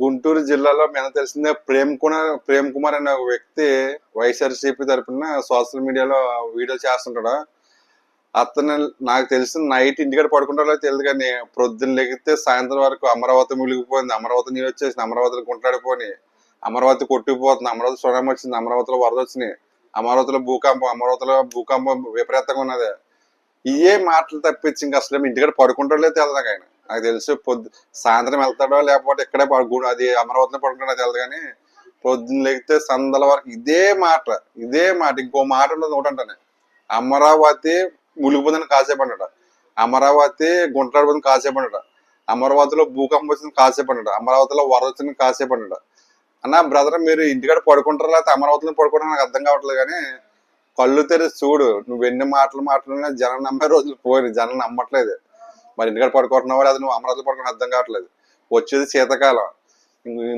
గుంటూరు జిల్లాలో మనకు తెలిసిందే ప్రేమ్ కుమార్ ప్రేమ్ కుమార్ అనే ఒక వ్యక్తి వైఎస్ఆర్సీపీ తరపున సోషల్ మీడియాలో వీడియో చేస్తుంటాడు. అతను నాకు తెలిసిన నైట్ ఇంటికాడ పడుకుంటారో తెలియదు కానీ ప్రొద్దున లెగితే సాయంత్రం వరకు అమరావతి మునిగిపోయింది. అమరావతి నీళ్ళు వచ్చేసింది అమరావతిలో గుంటాడిపోయి అమరావతి కొట్టుకుపోతుంది. అమరావతి సునామీ వచ్చింది. అమరావతిలో వరద వచ్చినాయి. అమరావతిలో భూకంపం అమరావతిలో భూకంపం విపరీతంగా ఉన్నది. ఇయే మాటలు తప్పించి ఇంకా అసలు ఇంటికాడ పడుకుంటాడో తెలియదు నాకు ఆయన. నాకు తెలిసి పొద్దు సాయంత్రం వెళ్తాడో లేకపోతే ఇక్కడే పడుకు అది అమరావతిలో పడుకుంటాడో తెలియదు కానీ పొద్దున్న లెగితే సందల వరకు ఇదే మాట ఇదే మాట ఇంకో మాట ఉండదు ఒకటంటానే అమరావతి మునిగిపోతుంది కాసేపండట అమరావతి గుంటాడిపోతుంది కాసేపండట అమరావతిలో భూకంపం వచ్చింది కాసేపండట అమరావతిలో వరద వచ్చింది కాసేపండట అన్న బ్రదర్ మీరు ఇంటికాడ పడుకుంటారా లేకపోతే అమరావతిలో పడుకుంటారా నాకు అర్థం కావట్లేదు కానీ కళ్ళు తెరిచి చూడు. నువ్వు ఎన్ని మాటలు మాట్లాడినా జనం నమ్మే రోజులు పోయి జనం నమ్మట్లేదు. మరి ఇంటికాడ పడుకుంటున్నావా లేదా నువ్వు అమరావతిలో పడుకుని అర్థం కావట్లేదు. వచ్చేది శీతకాలం.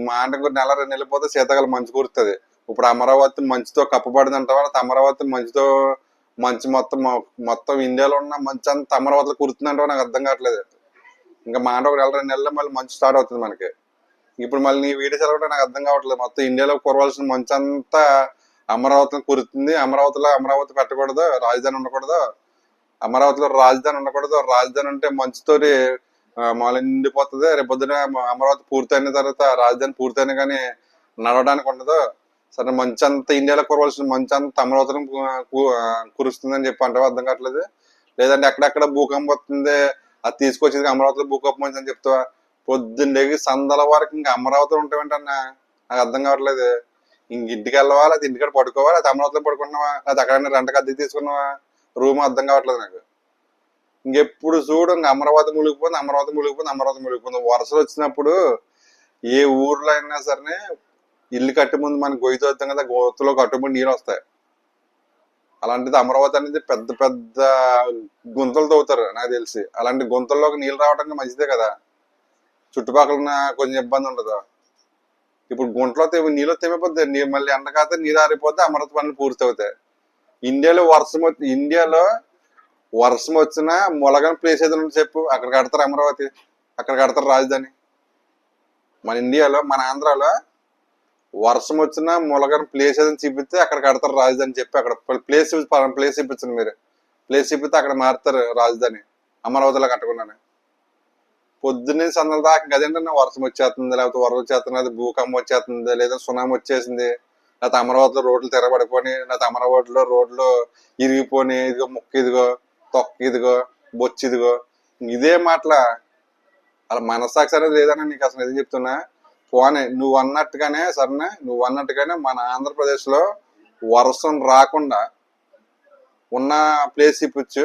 మా అంటే నెల రెండు నెలలు పోతే శీతకాలం మంచు కురుతుంది ఇప్పుడు అమరావతి మంచుతో కప్పబడింది అంటావా? అమరావతి మంచుతో మంచి మొత్తం మొత్తం ఇండియాలో ఉన్న మంచి అంత అమరావతిలో కురుతుందంటే నాకు అర్థం కావట్లేదు. ఇంకా మాట ఒక నెల రెండు నెలల్లో మళ్ళీ మంచు స్టార్ట్ అవుతుంది మనకి. ఇప్పుడు మళ్ళీ నీ వీడియో చదవడం నాకు అర్థం కావట్లేదు. మొత్తం ఇండియాలో కురవలసిన మంచు అంతా అమరావతిలో కురుతుంది. అమరావతిలో అమరావతి పెట్టకూడదు. రాజధాని ఉండకూడదు. అమరావతిలో రాజధాని ఉండకూడదు. రాజధాని ఉంటే మంచుతో మామూలు నిండిపోతుంది. రేపొద్దున అమరావతి పూర్తయిన తర్వాత రాజధాని పూర్తయిన కానీ నడవడానికి ఉండదు. సరే మంచి అంతా ఇండియాలో కురవలసిన మంచి అంతా అమరావతిని కురుస్తుందని చెప్పి అంటే అర్థం కావట్లేదు. లేదంటే అక్కడక్కడ భూకంపం వస్తుంది. అది తీసుకొచ్చేది అమరావతిలో భూకంపం అని చెప్తావా? పొద్దున్న సందల వరకు ఇంకా అమరావతి ఉంటావేంటన్నా నాకు అర్థం కావట్లేదు. ఇంక ఇంటికి వెళ్ళవా లేదా ఇంటికాడ పడుకోవా లేదా అమరావతిలో పడుకున్నావా లేదా అక్కడ రెంటకి అద్దె తీసుకున్నావా? రూమ్ అర్థం కావట్లేదు నాకు. ఇంకెప్పుడు చూడు ఇంక అమరావతి మునిగిపోయింది అమరావతి మునిగిపోయింది అమరావతి మునిగిపోయింది వరుసలు వచ్చినప్పుడు ఏ ఊర్లో అయినా సరే ఇల్లు కట్టే ముందు మన గొయ్యి వద్దాం కదా గోతులో కట్టుబడి నీళ్ళు వస్తాయి. అలాంటిది అమరావతి అనేది పెద్ద పెద్ద గుంతలు తవ్వుతారు నాకు తెలిసి. అలాంటి గుంతల్లోకి నీళ్ళు రావడానికి మంచిదే కదా. చుట్టుపక్కల ఉన్న కొంచెం ఇబ్బంది ఉండదు. ఇప్పుడు గుంటలో తెవి నీళ్ళు తెమిపోతే మళ్ళీ ఎండకాతే నీరు ఆరిపోతే అమరావతి పనులు పూర్తి అవుతాయి ఇండియాలో వర్షం వచ్చి ఇండియాలో వర్షం వచ్చినా మొలగని ప్లేస్ ఏదైనా ఉంటే చెప్పు. అక్కడ కడతారు అమరావతి. అక్కడ కడతారు రాజధాని. మన ఇండియాలో మన ఆంధ్రాలో వర్షం వచ్చినా మొలగని ప్లేస్ ఏదైనా చూపిస్తే అక్కడ కడతారు రాజధాని చెప్పి. అక్కడ ప్లేస్ ప్లేస్ చూపించండి మీరు. ప్లేస్ చూపిస్తే అక్కడ మారుతారు రాజధాని. అమరావతిలో కట్టకుండానే. పొద్దున్నే సందల దాకా గదేంటన్నా వర్షం వచ్చేస్తుంది లేకపోతే వరద వచ్చేస్తుంది భూకంపం వచ్చేస్తుంది లేదా సునామీ వచ్చేసింది. లేకపోతే అమరావతిలో రోడ్లు తెరబడిపోయి లేకపోతే అమరావతిలో రోడ్లు ఇరిగిపోని ఇదిగో ముక్క ఇదిగో తొక్క ఇదిగో బొచ్చు ఇదిగో. ఇదే మాటల అలా మనస్సాక్షి అనేది లేదని నీకు అసలు ఇది చెప్తున్నా. పోనీ నువ్వు అన్నట్టుగానే సరేనా? నువ్వు అన్నట్టుగానే మన ఆంధ్రప్రదేశ్లో వర్షం రాకుండా ఉన్న ప్లేస్ ఇప్పించు.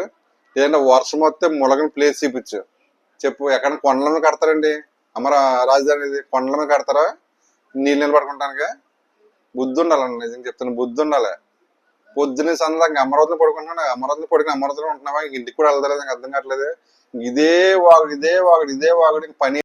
లేదంటే వర్షం వస్తే ములగని ప్లేస్ ఇప్పించు. చెప్పు ఎక్కడ కొండలను కడతారండి. అమర రాజధాని ఇది. కడతారా? నీళ్ళు నిలబడుకుంటానుగా బుద్ధి ఉండాలండి నిజం చెప్తాను బుద్ధి ఉండాలి పొద్దున్నే సందాక అమరావతిలో పడుకుంటున్నాను అమరావతిలో పడుకుని అమరావతిలో ఉంటున్నావా? ఇంటికి కూడా వెళ్తలేదు నాకు అర్థం కావట్లేదు? ఇదే వాగుడు ఇదే వాగుడు ఇదే వాగుడు పని